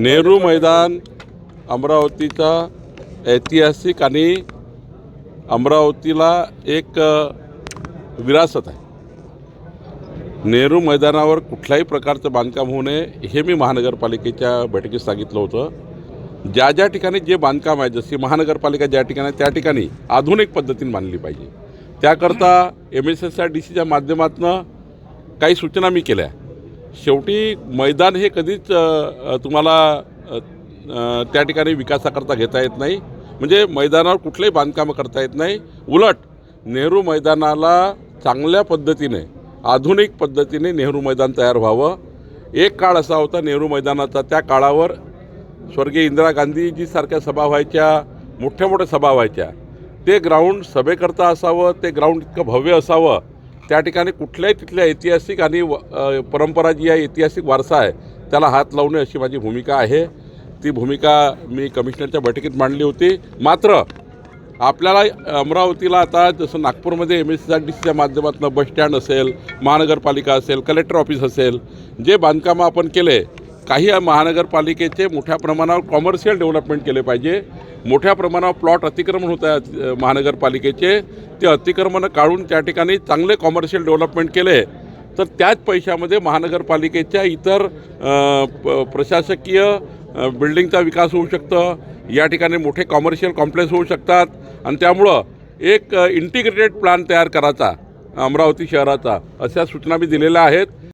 नेहरू मैदान अमरावतीचा ऐतिहासिक आणि अमरावतीला एक विरासत आहे. नेहरू मैदानावर कुठल्याही प्रकारचं बांधकाम होऊ नये हे मी महानगरपालिकेच्या बैठकीत सांगितलं होतं. ज्या ज्या ठिकाणी जे बांधकाम आहे जशी महानगरपालिका ज्या ठिकाणी आहे, त्या ठिकाणी आधुनिक पद्धतीने बांधली पाहिजे. त्याकरता M S S R D सीच्या माध्यमातून काही सूचना मी केल्या. शेवटी मैदान हे कधीच तुम्हाला त्या ठिकाणी विकासाकरता घेता येत नाही. म्हणजे मैदानावर कुठलंही बांधकामं करता येत नाही. उलट नेहरू मैदानाला चांगल्या पद्धतीने आधुनिक पद्धतीने नेहरू मैदान तयार व्हावं. एक काळ असा होता नेहरू मैदानाचा. त्या काळावर स्वर्गीय इंदिरा गांधीजीसारख्या सभा व्हायच्या मोठ्या मोठ्या सभा व्हायच्या. ते ग्राउंड सभेकरता असावं ते ग्राउंड इतकं भव्य असावं त्या ठिकाणी कुठल्याही तिथल्या ऐतिहासिक आणि व- परंपरा जी आहे ऐतिहासिक वारसा आहे त्याला हात लावणे अशी माझी भूमिका आहे. ती भूमिका मी कमिशनरच्या बैठकीत मांडली होती. मात्र आपल्याला अमरावतीला आता जसं नागपूरमध्ये एम एस आर डी सीच्या माध्यमातून बस स्टँड असेल महानगरपालिका असेल कलेक्टर ऑफिस असेल जे बांधकामं आपण केले काही महानगरपालिकेचे मोठ्या प्रमाणावर कॉमर्शियल डेव्हलपमेंट केले पाहिजे. मोठ्या प्रमाणावर प्लॉट अतिक्रमण होत आहे महानगरपालिकेचे. ते अतिक्रमणं काढून त्या ठिकाणी चांगले कॉमर्शियल डेव्हलपमेंट केले. तर त्याच पैशामध्ये महानगरपालिकेच्या इतर प- प्रशासकीय बिल्डिंगचा विकास होऊ शकतं. या ठिकाणी मोठे कॉमर्शियल कॉम्प्लेक्स होऊ शकतात. आणि त्यामुळं एक इंटिग्रेटेड प्लॅन तयार करायचा अमरावती शहराचा अशा सूचना मी दिलेल्या आहेत.